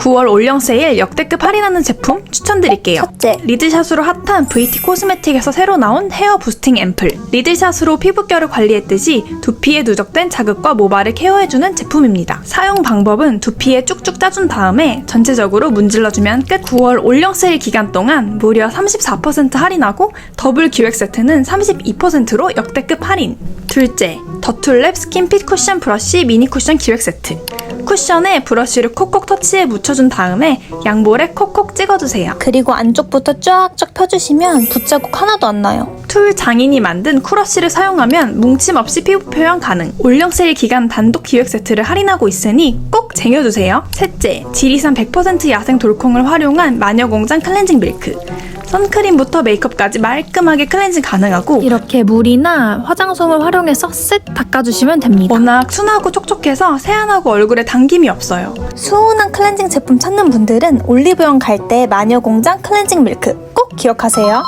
9월 올영 세일 역대급 할인하는 제품 추천드릴게요. 첫째, 리드샷으로 핫한 VT 코스메틱에서 새로 나온 헤어 부스팅 앰플. 리드샷으로 피부결을 관리했듯이 두피에 누적된 자극과 모발을 케어해주는 제품입니다. 사용 방법은 두피에 쭉쭉 짜준 다음에 전체적으로 문질러주면 끝. 9월 올영 세일 기간 동안 무려 34% 할인하고 더블 기획 세트는 32%로 역대급 할인. 둘째, 더툴랩 스킨핏 쿠션 브러쉬 미니 쿠션 기획 세트. 쿠션에 브러쉬를 콕콕 터치해 묻혀준 다음에 양볼에 콕콕 찍어주세요. 그리고 안쪽부터 쫙쫙 펴주시면 붓자국 하나도 안 나요. 툴 장인이 만든 쿠러쉬를 사용하면 뭉침 없이 피부 표현 가능. 올영 세일 기간 단독 기획 세트를 할인하고 있으니 꼭 쟁여두세요. 셋째, 지리산 100% 야생 돌콩을 활용한 마녀공장 클렌징 밀크. 선크림부터 메이크업까지 말끔하게 클렌징 가능하고 이렇게 물이나 화장솜을 활용해서 쓱 닦아주시면 됩니다. 워낙 순하고 촉촉해서 세안하고 얼굴에 당김이 없어요. 수온한 클렌징 제품 찾는 분들은 올리브영 갈 때 마녀공장 클렌징 밀크 꼭 기억하세요.